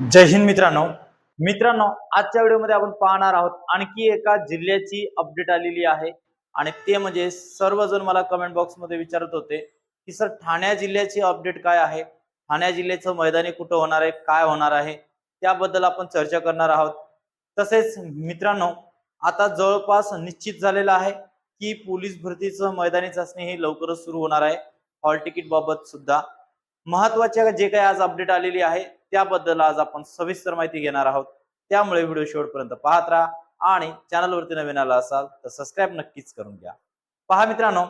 जय हिंद मित्रांनो. मित्रांनो आजच्या व्हिडिओमध्ये आपण पाहणार आहोत आणखी एका जिल्ह्याची अपडेट आलेली आहे. आणि ते म्हणजे सर्वजण मला कमेंट बॉक्समध्ये विचारत होते की सर ठाण्या जिल्ह्याची अपडेट काय आहे? ठाण्या जिल्ह्याचं मैदानी कुठं होणार आहे? काय होणार आहे? त्याबद्दल आपण चर्चा करणार आहोत. तसेच मित्रांनो आता जवळपास निश्चित झालेलं आहे की पोलीस भरतीचं मैदानी चाचणी ही लवकरच सुरू होणार आहे. हॉल तिकीट बाबत सुद्धा. महत्त्वाच्या जे काही आज अपडेट आलेली आहे त्याबद्दल आज आपण सविस्तर माहिती घेणार आहोत. त्यामुळे व्हिडिओ शेवटपर्यंत पाहत राहा आणि चॅनलवरती नवीन आला असाल तर सबस्क्राईब नक्कीच करून घ्या. पहा मित्रांनो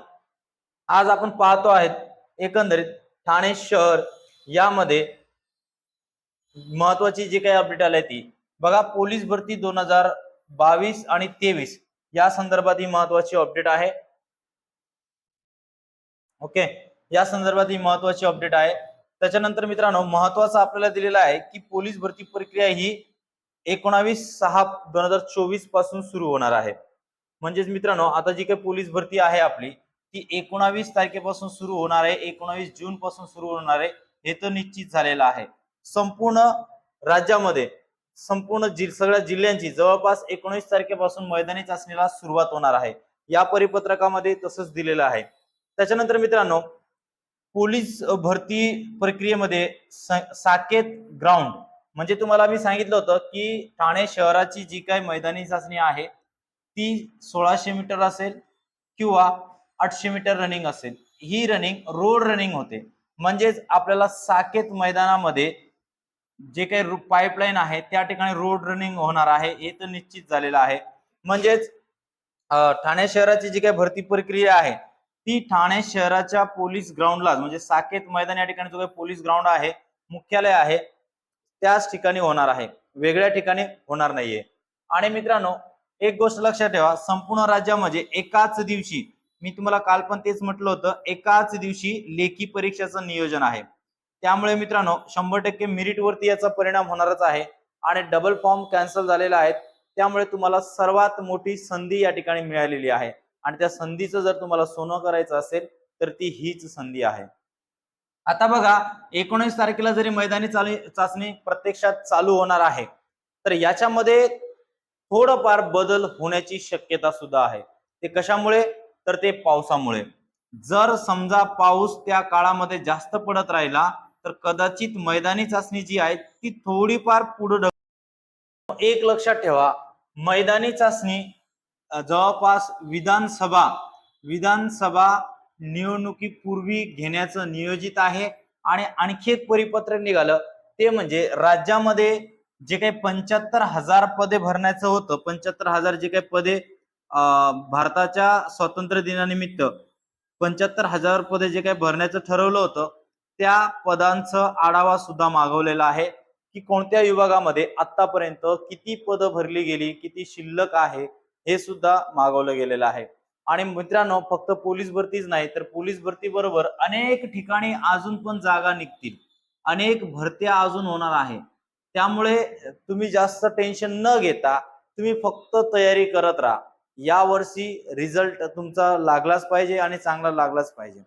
आज आपण पाहतो आहेत एकंदरीत ठाणे शहर यामध्ये महत्वाची जी काही अपडेट आली ती. बघा पोलीस भरती दोन हजार बावीस आणि तेवीस या संदर्भात ही महत्वाची अपडेट आहे. ओके? या संदर्भात ही महत्वाची अपडेट आहे. त्याच्यानंतर मित्रांनो महत्वाचं आपल्याला दिलेलं आहे की पोलीस भरती प्रक्रिया ही एकोणावीस सहा दोन हजार चोवीसपासून सुरू होणार आहे. म्हणजेच मित्रांनो आता जी काही पोलीस भरती आहे आपली ती एकोणावीस तारखेपासून सुरू होणार आहे एकोणावीस जून पासून सुरू होणार आहे हे तर निश्चित झालेलं आहे. संपूर्ण राज्यामध्ये संपूर्ण जि सगळ्या जिल्ह्यांची जवळपास एकोणीस तारखेपासून मैदानी चाचणीला सुरुवात होणार आहे. या परिपत्रकामध्ये तसंच दिलेलं आहे. त्याच्यानंतर मित्रांनो पोलीस भरती प्रक्रियेमध्ये स- साकेत ग्राउंड म्हणजे तुम्हाला मी सांगितलं होतं की ठाणे शहराची जी काही मैदानी चाचणी आहे ती सोळाशे मीटर असेल किंवा आठशे मीटर रनिंग असेल. ही रनिंग रोड रनिंग होते. म्हणजेच आपल्याला साकेत मैदानामध्ये जे काही पाईपलाईन आहे त्या ठिकाणी रोड रनिंग होणार आहे हे तर निश्चित झालेलं आहे. म्हणजेच ठाणे शहराची जी काही भरती प्रक्रिया आहे ती ठाणे शहराच्या पोलीस ग्राउंडला म्हणजे साकेत मैदान या ठिकाणी जो काही पोलीस ग्राउंड आहे मुख्यालय आहे त्याच ठिकाणी होणार आहे. वेगळ्या ठिकाणी होणार नाहीये. आणि मित्रांनो एक गोष्ट लक्षात ठेवा संपूर्ण राज्यामध्ये एकाच दिवशी मी तुम्हाला काल पण तेच म्हटलं होतं एकाच दिवशी लेखी परीक्षेचं नियोजन आहे. त्यामुळे मित्रांनो शंभर टक्के मिरिटवरती याचा परिणाम होणारच आहे आणि डबल फॉर्म कॅन्सल झालेला आहे. त्यामुळे तुम्हाला सर्वात मोठी संधी या ठिकाणी मिळालेली आहे. आणि त्या संधीचं जर तुम्हाला सोनं करायचं असेल तर ती हीच संधी आहे. आता बघा एकोणीस तारखेला जरी मैदानी चालू चाचणी प्रत्यक्षात चालू होणार आहे तर याच्यामध्ये थोडंफार बदल होण्याची शक्यता सुद्धा आहे. ते कशामुळे? तर ते पावसामुळे. जर समजा पाऊस त्या काळामध्ये जास्त पडत राहिला तर कदाचित मैदानी चाचणी जी आहे ती थोडीफार पुढे एक लक्षात ठेवा मैदानी चाचणी जवळपास विधानसभा विधानसभा निवडणुकीपूर्वी घेण्याचं नियोजित आहे आणि आणखी एक परिपत्रक निघालं. ते म्हणजे राज्यामध्ये जे काही पंच्याहत्तर हजार पदे भरण्याचं होतं पंच्याहत्तर हजार जे काही पदे अ, भारताच्या स्वातंत्र्य दिनानिमित्त पंच्याहत्तर हजार पदे जे काही भरण्याचं ठरवलं होतं त्या पदांचं आढावा सुद्धा मागवलेला आहे की कोणत्या विभागामध्ये आतापर्यंत किती पदं भरली गेली किती शिल्लक आहे हे सुद्धा मागवलं गेलेलं आहे. आणि मित्रांनो फक्त पोलीस भरतीच नाही तर पोलीस भरती बरोबर अनेक ठिकाणी अजून पण जागा निघतील. अनेक भरत्या अजून होणार आहे. त्यामुळे तुम्ही जास्त टेन्शन न घेता तुम्ही फक्त तयारी करत राहा. या वर्षी रिझल्ट तुमचा लागलाच पाहिजे आणि चांगला लागलाच पाहिजे.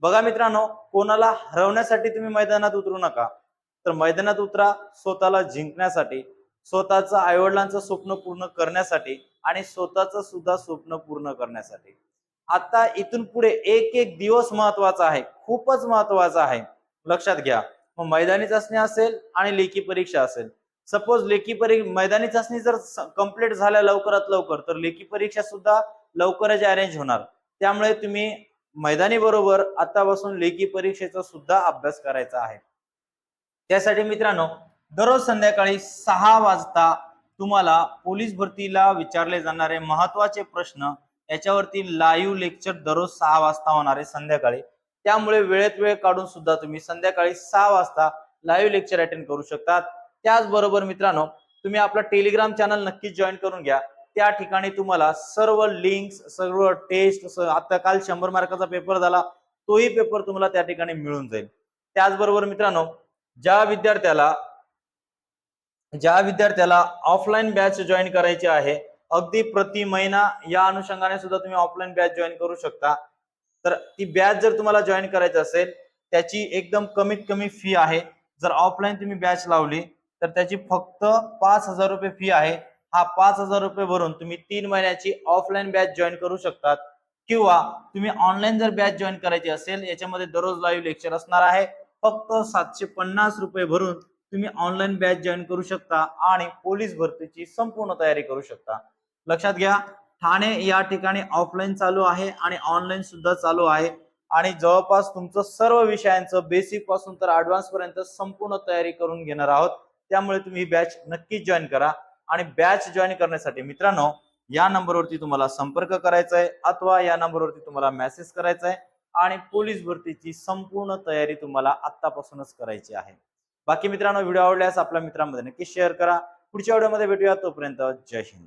बघा मित्रांनो कोणाला हरवण्यासाठी तुम्ही मैदानात उतरू नका. तर मैदानात उतरा स्वतःला जिंकण्यासाठी. स्वतःचं आईवडिलांचं स्वप्न पूर्ण करण्यासाठी आणि स्वतःचं सुद्धा स्वप्न पूर्ण करण्यासाठी. आता इथून पुढे एक एक दिवस महत्त्वाचा आहे. खूपच महत्त्वाचा आहे. लक्षात घ्या. मग मैदानी चाचणी असेल आणि लेखी परीक्षा असेल. सपोज लेखी परीक्षा मैदानी चाचणी जर कंप्लीट झाल्या लवकरात लवकर तर लेखी परीक्षा सुद्धा लवकरच अरेंज होणार. त्यामुळे तुम्ही मैदानी बरोबर आतापासून लेखी परीक्षेचा सुद्धा अभ्यास करायचा आहे. त्यासाठी मित्रांनो दररोज संध्याकाळी सहा वाजता तुम्हाला पोलीस भरतीला विचारले जाणारे महत्त्वाचे प्रश्न याच्यावरती लाईव्ह लेक्चर दररोज सहा वाजता होणार आहे संध्याकाळी. त्यामुळे वेळेत वेळ काढून सुद्धा तुम्ही संध्याकाळी सहा वाजता लाईव्ह लेक्चर अटेंड करू शकतात. त्याचबरोबर मित्रांनो तुम्ही आपला टेलिग्राम चॅनल नक्कीच जॉईन करून घ्या. त्या ठिकाणी तुम्हाला सर्व लिंक्स सर्व टेस्ट आता काल शंभर मार्काचा पेपर झाला तोही पेपर तुम्हाला त्या ठिकाणी मिळून जाईल. त्याचबरोबर मित्रांनो ज्या विद्यार्थ्याला ज्या विद्यार्थ्याला ऑफलाईन बॅच जॉईन करायची आहे अगदी प्रति महिना या अनुषंगाने सुद्धा तुम्ही ऑफलाईन बॅच जॉईन करू शकता. तर ती बॅच जर तुम्हाला जॉईन करायची असेल त्याची एकदम कमीत कमी फी आहे. जर ऑफलाईन तुम्ही बॅच लावली तर त्याची फक्त पाच हजार रुपये फी आहे. हा पाच हजार रुपये भरून तुम्ही तीन महिन्याची ऑफलाईन बॅच जॉईन करू शकतात. किंवा तुम्ही ऑनलाईन जर बॅच जॉईन करायची असेल याच्यामध्ये दररोज लाईव्ह लेक्चर असणार आहे. फक्त सातशे पन्नास रुपये भरून तुम्ही ऑनलाईन बॅच जॉईन करू शकता आणि पोलीस भरतीची संपूर्ण तयारी करू शकता. लक्षात घ्या ठाणे या ठिकाणी ऑफलाईन चालू आहे आणि ऑनलाईन सुद्धा चालू आहे. आणि जवळपास तुमचं सर्व विषयांचं बेसिकपासून तर ऍडव्हान्स पर्यंत संपूर्ण तयारी करून घेणार आहोत. त्यामुळे तुम्ही ही बॅच नक्कीच जॉईन करा. आणि बॅच जॉईन करण्यासाठी मित्रांनो या नंबरवरती तुम्हाला संपर्क करायचा आहे अथवा या नंबरवरती तुम्हाला मेसेज करायचा आहे आणि पोलीस भरतीची संपूर्ण तयारी तुम्हाला आत्तापासूनच करायची आहे. बाकी मित्रांनो व्हिडिओ आवडल्यास आपल्या मित्रांमध्ये नक्की शेअर करा. पुढच्या व्हिडिओमध्ये भेटूया तोपर्यंत जय हिंद.